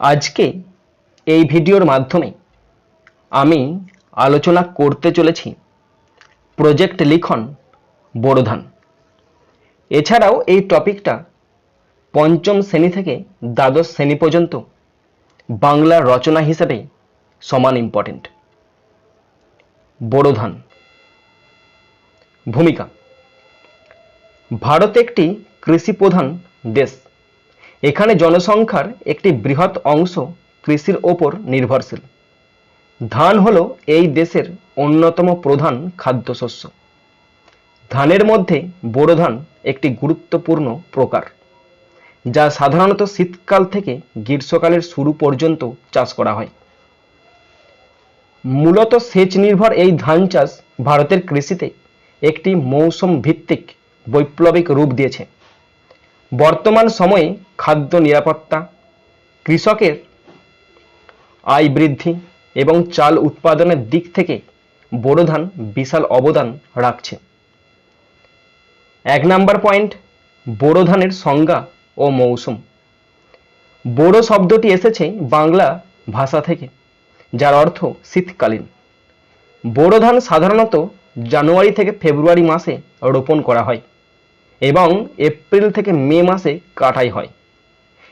আজকে এই ভিডিওর মাধ্যমে আমি আলোচনা করতে চলেছি প্রজেক্ট লিখন বোরো ধান এছাড়াও এই টপিকটা পঞ্চম শ্রেণি থেকে দ্বাদশ শ্রেণি পর্যন্ত বাংলা রচনা হিসেবে সমান ইম্পর্টেন্ট বোরো ধান ভূমিকা। ভারত একটি কৃষি প্রধান দেশ। এখানে জনসংখ্যার একটি বৃহৎ অংশ কৃষির ওপর নির্ভরশীল। ধান হল এই দেশের অন্যতম প্রধান খাদ্যশস্য। ধানের মধ্যে বোরো ধান একটি গুরুত্বপূর্ণ প্রকার, যা সাধারণত শীতকাল থেকে গ্রীষ্মকালের শুরু পর্যন্ত চাষ করা হয়। মূলত সেচ নির্ভর এই ধান চাষ ভারতের কৃষিতে একটি মৌসুম ভিত্তিক বৈপ্লবিক রূপ দিয়েছে। বর্তমান সময়ে খাদ্য নিরাপত্তা, কৃষকের আয় বৃদ্ধি এবং চাল উৎপাদনের দিক থেকে বোরো ধান বিশাল অবদান রাখছে। এক নাম্বার পয়েন্ট, বোরো ধানের সংজ্ঞা ও মৌসুম। বোরো শব্দটি এসেছে বাংলা ভাষা থেকে, যার অর্থ শীতকালীন। বোরো ধান সাধারণত জানুয়ারি থেকে ফেব্রুয়ারি মাসে রোপণ করা হয় এবং এপ্রিল থেকে মে মাসে কাটাই হয়।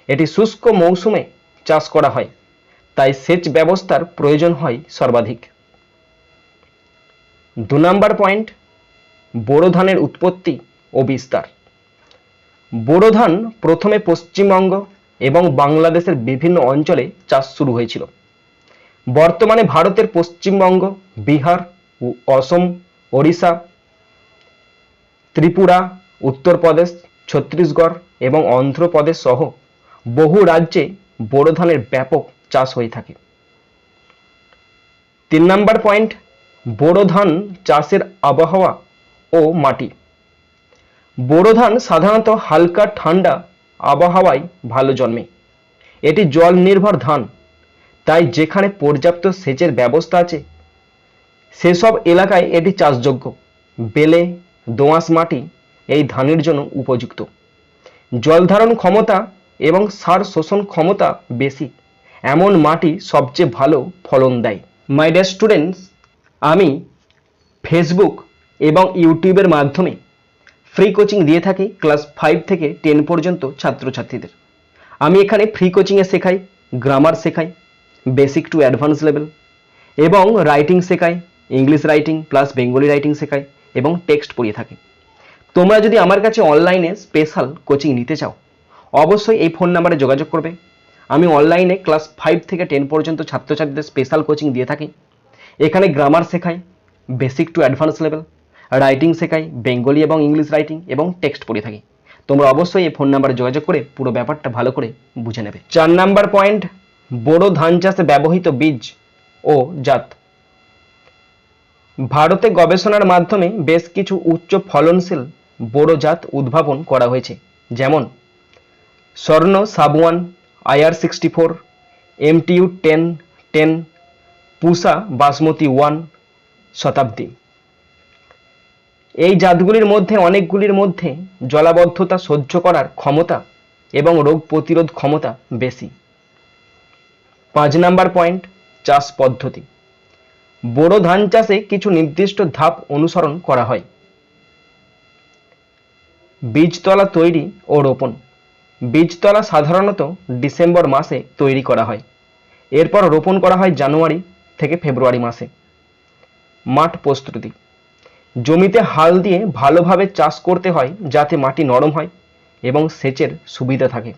এটি শুষ্ক মৌসুমে চাষ করা হয়, তাই সেচ ব্যবস্থার প্রয়োজন হয় সর্বাধিক। দু নম্বর পয়েন্ট, বোরো ধানের উৎপত্তি ও বিস্তার। বোরো ধান প্রথমে পশ্চিমবঙ্গ এবং বাংলাদেশের বিভিন্ন অঞ্চলে চাষ শুরু হয়েছিল। বর্তমানে ভারতের পশ্চিমবঙ্গ, বিহার অসম, ওড়িশা, ত্রিপুরা, উত্তরপ্রদেশ, ছত্তিশগড় এবং অন্ধ্রপ্রদেশ সহ বহু রাজ্যে বোরো ধানের ব্যাপক চাষ হয়ে থাকে। তিন নম্বর পয়েন্ট, বোরো ধান চাষের আবহাওয়া ও মাটি। বোরো ধান সাধারণত হালকা ঠান্ডা আবহাওয়ায় ভালো জন্মে। এটি জল নির্ভর ধান। তাই যেখানে পর্যাপ্ত সেচের ব্যবস্থা আছে, সেসব এলাকায় এটি চাষযোগ্য। বেলে দোআঁশ মাটি এই ধানের জন্য উপযুক্ত। জল ধারণ ক্ষমতা এবং সার শোষণ ক্ষমতা বেশি। এমন মাটি সবচেয়ে ভালো ফলন দেয়। মাই ডিয়ার স্টুডেন্টস আমি ফেসবুক এবং ইউটিউবের মাধ্যমে ফ্রি কোচিং দিয়ে থাকি ক্লাস ফাইভ থেকে টেন পর্যন্ত ছাত্রছাত্রীদের। আমি এখানে ফ্রি কোচিংয়ে শেখাই গ্রামার শেখাই বেসিক টু অ্যাডভান্স লেভেল এবং রাইটিং শেখাই English writing plus Bengali writing শেখাই এবং টেক্সট পড়িয়ে থাকি। তোমরা যদি আমার কাছে অনলাইনে স্পেশাল কোচিং নিতে চাও অবশ্যই এই ফোন নাম্বারে যোগাযোগ করবে। আমি অনলাইনে ক্লাস ফাইভ থেকে টেন পর্যন্ত ছাত্রছাত্রীদের স্পেশাল কোচিং দিয়ে থাকি। এখানে গ্রামার শেখাই basic to advance level writing শেখাই বেঙ্গলি এবং ইংলিশ রাইটিং এবং টেক্সট পড়ে থাকি। তোমরা অবশ্যই এই ফোন নাম্বারে যোগাযোগ করে পুরো ব্যাপারটা ভালো করে বুঝে নেবে। চার নাম্বার পয়েন্ট বোরো ধান চাষে ব্যবহৃত বীজ ও জাত। ভারতে গবেষণার মাধ্যমে বেশ কিছু উচ্চ ফলনশীল বোরো জাত উদ্ভাবন করা হয়েছে। যেমন স্বর্ণ, sub one IR sixty four MTU ten ten Pusa basmati one শতাব্দী। এই জাতগুলির মধ্যে, অনেকগুলির মধ্যে জলাবদ্ধতা সহ্য করার ক্ষমতা এবং রোগ প্রতিরোধ ক্ষমতা বেশি। পাঁচ নাম্বার পয়েন্ট, চাষ পদ্ধতি। বোরো ধান চাষে কিছু নির্দিষ্ট ধাপ অনুসরণ করা হয়। বীজতলা তৈরি ও রোপণ। বীজতলা সাধারণত ডিসেম্বর মাসে তৈরি করা হয়। এরপর রোপণ করা হয় জানুয়ারি থেকে ফেব্রুয়ারি মাসে। মাঠ প্রস্তুতি। জমিতে হাল দিয়ে ভালোভাবে চাষ করতে হয় যাতে মাটি নরম হয় এবং সেচের সুবিধা থাকে।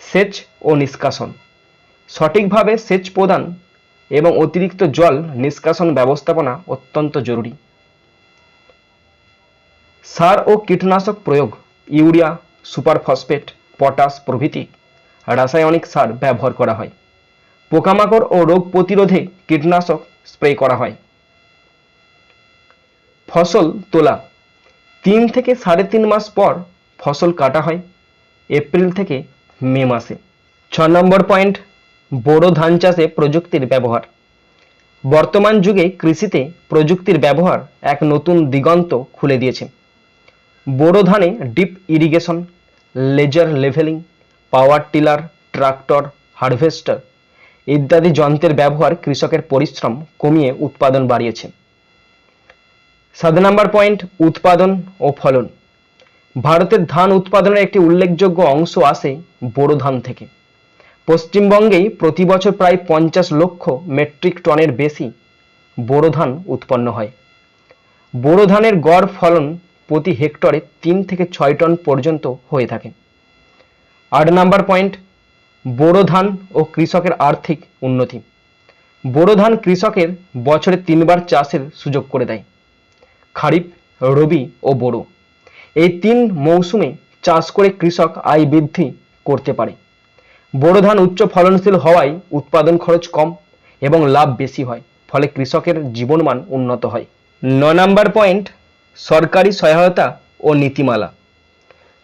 সেচ ও নিষ্কাশন। সঠিকভাবে সেচ প্রদান এবং অতিরিক্ত জল নিষ্কাশন ব্যবস্থাপনা অত্যন্ত জরুরি। সার ও কীটনাশক প্রয়োগ, ইউরিয়া সুপার ফসফেট পটাশ প্রভৃতি, রাসায়নিক সার ব্যবহার করা হয়। পোকামাকড় ও রোগ প্রতিরোধে কীটনাশক স্প্রে করা হয়। ফসল তোলা। তিন থেকে সাড়ে তিন মাস পর ফসল কাটা হয়, এপ্রিল থেকে মে মাসে। ছ নম্বর পয়েন্ট, বোরো ধান চাষে প্রযুক্তির ব্যবহার। বর্তমান যুগে কৃষিতে প্রযুক্তির ব্যবহার এক নতুন দিগন্ত খুলে দিয়েছে। বোরো ধানে deep irrigation, laser levelling, power tiller, tractor, harvester ইত্যাদি যন্ত্রের ব্যবহার কৃষকের পরিশ্রম কমিয়ে উৎপাদন বাড়িয়েছে। সাত নাম্বার পয়েন্ট, উৎপাদন ও ফলন। ভারতের ধান উৎপাদনের একটি উল্লেখযোগ্য অংশ আসে বোরো ধান থেকে। পশ্চিমবঙ্গেই প্রতি বছর প্রায় পঞ্চাশ লক্ষ মেট্রিক টনের বেশি বোরো ধান উৎপন্ন হয়। বোরো ধানের গড় ফলন প্রতি হেক্টরে তিন থেকে ছয় টন পর্যন্ত হয়ে থাকে। আট নাম্বার পয়েন্ট, বোরো ধান ও কৃষকের আর্থিক উন্নতি। বোরো ধান কৃষকের বছরে তিনবার চাষের সুযোগ করে দেয়। খারিফ, রবি ও বোরো। এই তিন মৌসুমে চাষ করে কৃষক আয় বৃদ্ধি করতে পারে। বোরো ধান উচ্চ ফলনশীল হওয়ায় উৎপাদন খরচ কম এবং লাভ বেশি হয়, ফলে কৃষকের জীবনমান উন্নত হয়। ন নাম্বার পয়েন্ট সরকারি সহায়তা ও নীতিমালা।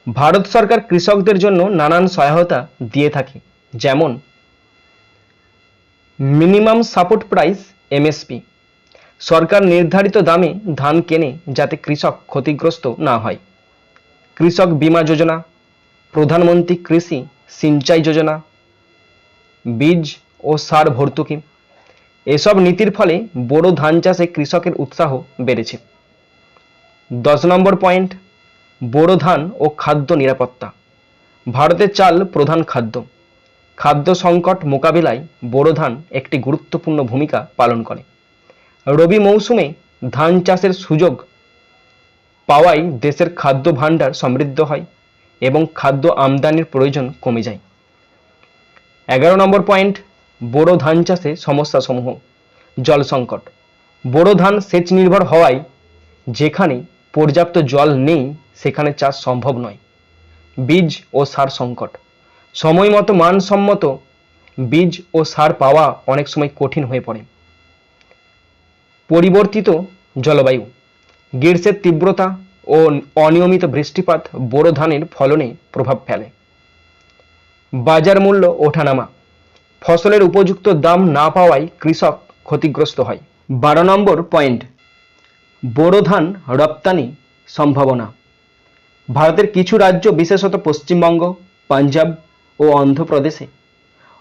ভারত সরকার কৃষকদের জন্য নানান সহায়তা দিয়ে থাকে, যেমন মিনিমাম সাপোর্ট প্রাইস, এমএসপি। সরকার নির্ধারিত দামে ধান কেনে যাতে কৃষক ক্ষতিগ্রস্ত না হয়। কৃষক বীমা যোজনা, প্রধানমন্ত্রী কৃষি সিঞ্চাই যোজনা, বীজ ও সার ভর্তুকি। এসব নীতির ফলে বড় ধান চাষে কৃষকের উৎসাহ বেড়েছে। দশ নম্বর পয়েন্ট, বোরো ধান ও খাদ্য নিরাপত্তা। ভারতের চাল প্রধান খাদ্য। খাদ্য সংকট মোকাবিলায় বোরো ধান একটি গুরুত্বপূর্ণ ভূমিকা পালন করে। রবি মৌসুমে ধান চাষের সুযোগ পাওয়ায় দেশের খাদ্য ভাণ্ডার সমৃদ্ধ হয় এবং খাদ্য আমদানির প্রয়োজন কমে যায়। এগারো নম্বর পয়েন্ট, বোরো ধান চাষে সমস্যাসমূহ। জল সংকট। বোরো ধান সেচ নির্ভর হওয়ায় যেখানে পর্যাপ্ত জল নেই, সেখানে চাষ সম্ভব নয়। বীজ ও সার সংকট। সময় মতো মানসম্মত বীজ ও সার পাওয়া অনেক সময় কঠিন হয়ে পড়ে। পরিবর্তিত জলবায়ু। গ্রীষ্মের তীব্রতা ও অনিয়মিত বৃষ্টিপাত বোরো ধানের ফলনে প্রভাব ফেলে। বাজার মূল্য ওঠানামা। ফসলের উপযুক্ত দাম না পাওয়ায় কৃষক ক্ষতিগ্রস্ত হয়। বারো নম্বর পয়েন্ট। বোরো ধান রপ্তানি সম্ভাবনা। ভারতের কিছু রাজ্য, বিশেষত পশ্চিমবঙ্গ, পাঞ্জাব ও অন্ধ্রপ্রদেশে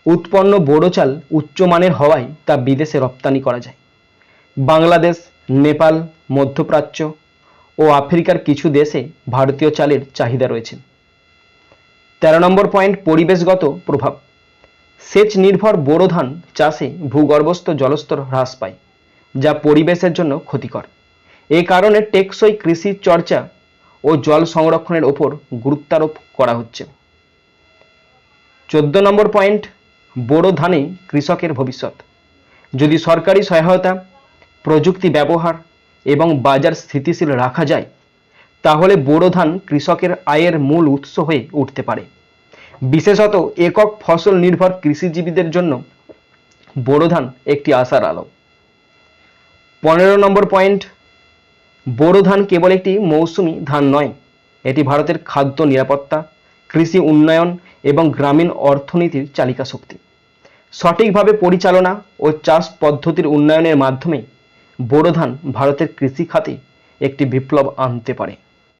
উৎপন্ন বোরো চাল উচ্চমানের হওয়ায় তা বিদেশে রপ্তানি করা যায়। বাংলাদেশ, নেপাল, মধ্যপ্রাচ্য ও আফ্রিকার কিছু দেশে ভারতীয় চালের চাহিদা রয়েছে। তেরো নম্বর পয়েন্ট, পরিবেশগত প্রভাব। সেচ নির্ভর বোরো ধান চাষে ভূগর্ভস্থ জলস্তর হ্রাস পায়, যা পরিবেশের জন্য ক্ষতিকর। এ কারণে টেকসই কৃষি চর্চা ও জল সংরক্ষণের ওপর গুরুত্বারোপ করা হচ্ছে। চোদ্দ নম্বর পয়েন্ট, বোরো ধানেই কৃষকের ভবিষ্যৎ। যদি সরকারি সহায়তা, প্রযুক্তি ব্যবহার এবং বাজার স্থিতিশীল রাখা যায়, তাহলে বোরো ধান কৃষকের আয়ের মূল উৎস হয়ে উঠতে পারে। বিশেষত একক ফসল নির্ভর কৃষিজীবীদের জন্য বোরো ধান একটি আশার আলো। পনেরো নম্বর পয়েন্ট বোরো ধান কেবল একটি মৌসুমি ধান নয়, এটি ভারতের খাদ্য নিরাপত্তা, কৃষি উন্নয়ন এবং গ্রামীণ অর্থনীতির চালিকা শক্তি। সঠিকভাবে পরিচালনা ও চাষ পদ্ধতির উন্নয়নের মাধ্যমে বোরো ধান ভারতের কৃষি খাতে একটি বিপ্লব আনতে পারে।